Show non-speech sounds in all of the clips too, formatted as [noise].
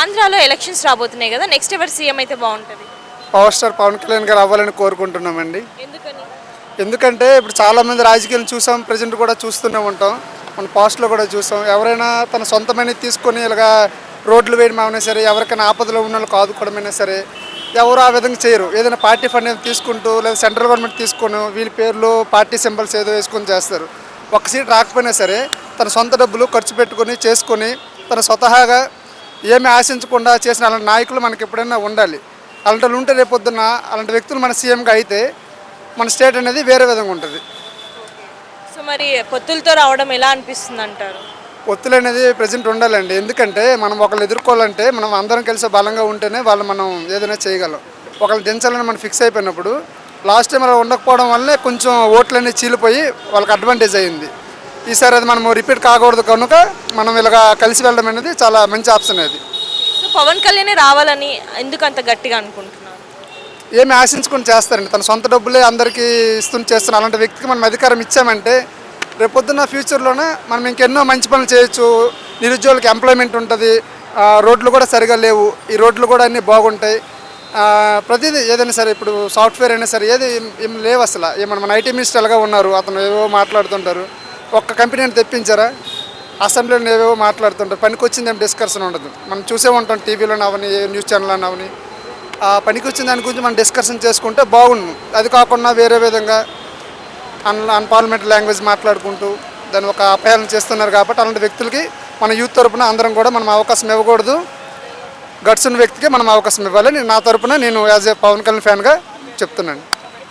ఆంధ్రాలో ఎలక్షన్స్ రాబోతున్నాయి కదా నెక్స్ట్ ఎవరు సీఎం అయితే బాగుంటుంది? పవర్ స్టార్ పవన్ కళ్యాణ్ గారు అవ్వాలని కోరుకుంటున్నామండి. ఎందుకని? ఎందుకంటే ఇప్పుడు చాలామంది రాజకీయాలు చూసాం ప్రజెంట్ కూడా చూస్తూనే ఉంటాం. మన పాస్ట్లో కూడా చూసాం. ఎవరైనా తన సొంతమైన తీసుకొని ఇలాగా రోడ్లు వేయడం అయినా సరే ఎవరికైనా ఆపదలో ఉన్న వాళ్ళకి ఆదుకోవడమైనా సరే ఎవరు ఆ విధంగా చేయరు. ఏదైనా పార్టీ ఫండ్ తీసుకుంటూ లేదా సెంట్రల్ గవర్నమెంట్ తీసుకొని వీళ్ళ పేర్లు పార్టీ సింబల్స్ ఏదో వేసుకొని చేస్తారు. ఒక సీట్ రాకపోయినా సరే తన సొంత డబ్బులు ఖర్చు పెట్టుకొని చేసుకొని తన స్వతహాగా ఏమీ ఆశించకుండా చేసిన అలాంటి నాయకులు మనకి ఎప్పుడైనా ఉండాలి. అలాంటి వాళ్ళు ఉంటే రేపొద్దున అలాంటి వ్యక్తులు మన సీఎంగా అయితే మన స్టేట్ అనేది వేరే విధంగా ఉంటుంది. సో మరి పొత్తులతో రావడం ఎలా అనిపిస్తుంది అంటారు ఒత్తులు అనేది ప్రజెంట్ ఉండాలండి. ఎందుకంటే మనం ఒకళ్ళు ఎదుర్కోవాలంటే మనం అందరం కలిసి బలంగా ఉంటేనే వాళ్ళు మనం ఏదైనా చేయగలం. ఒకళ్ళు దించాలని మనం ఫిక్స్ అయిపోయినప్పుడు లాస్ట్ టైం అలా ఉండకపోవడం వల్లే కొంచెం ఓట్లన్నీ చీలిపోయి వాళ్ళకి అడ్వాంటేజ్ అయింది. ఈసారి అది మనం రిపీట్ కాకూడదు కనుక మనం ఇలాగా కలిసి వెళ్ళడం అనేది చాలా మంచి ఆప్షన్ అది. సో పవన్ కళ్యాణ్ రావాలని ఎందుకు అంత గట్టిగా అనుకుంటున్నారు? ఏమి ఆశించుకుని చేస్తారండి. తన సొంత డబ్బులే అందరికీ ఇస్తుని చేస్తున్న అలాంటి వ్యక్తికి మనం అధికారం ఇచ్చామంటే రేపొద్దున్న ఫ్యూచర్లోనే మనం ఇంకెన్నో మంచి పనులు చేయొచ్చు. నిరుద్యోగులకు ఎంప్లాయ్మెంట్ ఉంటుంది. రోడ్లు కూడా సరిగా లేవు. ఈ రోడ్లు కూడా అన్నీ బాగుంటాయి. ప్రతిదీ ఏదైనా సరే ఇప్పుడు సాఫ్ట్వేర్ అయినా సరే ఏది ఏం- లేవు అసలు. ఏమన్నా మన ఐటీ మినిస్టర్ ఎలాగా ఉన్నారు. అతను ఏవో మాట్లాడుతుంటారు. ఒక్క కంపెనీని తెప్పించారా? అసెంబ్లీలో ఏవేవో మాట్లాడుతుంటారు. పనికొచ్చింది ఏం డిస్కషన్ ఉండదు. మనం చూసే ఉంటాం టీవీలోనే అవని న్యూస్ ఛానల్ అవని. ఆ పనికి వచ్చిన దాని గురించి మనం డిస్కషన్ చేసుకుంటే బాగుండు. అది కాకుండా వేరే విధంగా అన్ అన్పార్లమెంట్ లాంగ్వేజ్ మాట్లాడుకుంటూ దాన్ని ఒక అపాయాలను చేస్తున్నారు కాబట్టి అలాంటి వ్యక్తులకి మన యూత్ తరపున అందరం కూడా మనం అవకాశం ఇవ్వకూడదు. గడిచిన వ్యక్తికి మనం అవకాశం ఇవ్వాలి నేను నా తరపున నేను యాజ్ ఏ పవన్ కళ్యాణ్ ఫ్యాన్గా చెప్తున్నాను.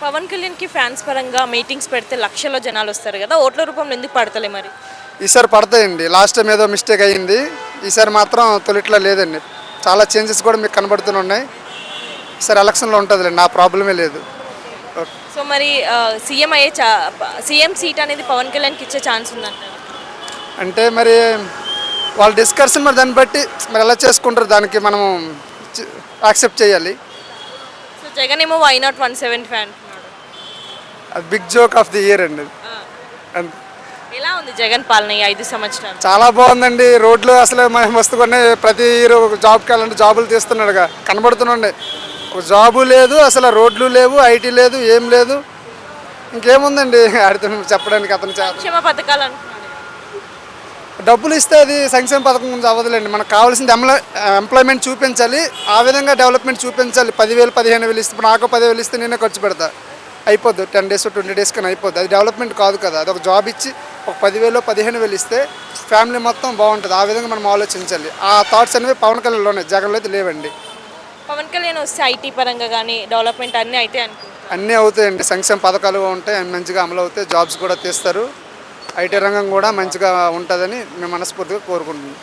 పవన్ కళ్యాణ్కి ఫ్యాన్స్ పరంగా మీటింగ్స్ పెడితే లక్షల్లో జనాలు వస్తారు కదా ఓట్ల రూపంలో ఎందుకు పడతలే మరి? ఈసారి పడతాయండి. లాస్ట్ టైం ఏదో మిస్టేక్ అయ్యింది. ఈసారి మాత్రం తొలిట్లా లేదండి. చాలా చేంజెస్ కూడా మీకు కనబడుతూనే ఉన్నాయి. ఈసారి ఎలక్షన్లో ఉంటుందిలేండి. నా ప్రాబ్లమే లేదు. సో మరి సీఎం అయ్యే చా సీఎం సీట్ అనేది పవన్ కళ్యాణ్కి ఇచ్చే ఛాన్స్ ఉందంటారు? అంటే మరి వాళ్ళ డిస్కషన్ మరి దాన్ని బట్టి మరి ఎలా చేసుకుంటారు దానికి మనం యాక్సెప్ట్ చేయాలి. సో జగన్ ఏమో వై నాట్ వన్ అంటున్నాడు అది big joke of the year అండి. ఎలా ఉంది జగన్ పాలన ఈ ఐదు సంవత్సరాలు? చాలా బాగుందండి. రోడ్లు అసలు మనం మస్తుగానే ప్రతి ఇయర్ ఒక జాబ్కి వెళ్ళాలంటే జాబులు తీస్తున్నాడుగా. కనబడుతున్నాండి. ఒక జాబు లేదు అసలు రోడ్లు లేవు ఐటీ లేదు ఏం లేదు. ఇంకేముందండి? [laughs] ఆడితే చెప్పడానికి అతను సంక్షేమ పథకాలు డబ్బులు ఇస్తే అది సంక్షేమ పథకం గురించి అవ్వదులేండి. మనకు కావాల్సింది ఎంప్లాయ్ ఎంప్లాయ్మెంట్ చూపించాలి. ఆ విధంగా డెవలప్మెంట్ చూపించాలి. పదివేలు పదిహేను వేలు ఇస్తే నాకు పదివేలు ఇస్తే నేనే ఖర్చు పెడతా. అయిపోద్ది. టెన్ డేస్ ట్వంటీ డేస్ కానీ అయిపోద్ది. అది డెవలప్మెంట్ కాదు కదా. అది ఒక జాబ్ ఇచ్చి ఒక పదివేలు పదిహేను వేలు ఇస్తే ఫ్యామిలీ మొత్తం బాగుంటుంది. ఆ విధంగా మనం ఆలోచించాలి. ఆ థాట్స్ అనేవి పవన్ కళ్యాణ్లోనే జగన్లో అయితే లేవండి. పవన్ కళ్యాణ్ వస్తే ఐటీ పరంగా కానీ డెవలప్మెంట్ అన్నీ అయితే అన్నీ అవుతాయండి. సంక్షేమ పథకాలు ఉంటాయి. అన్ని మంచిగా అమలు అవుతాయి. జాబ్స్ కూడా తీస్తారు. ఐటీ రంగం కూడా మంచిగా ఉంటుందని మేము మనస్ఫూర్తిగా కోరుకుంటున్నాం.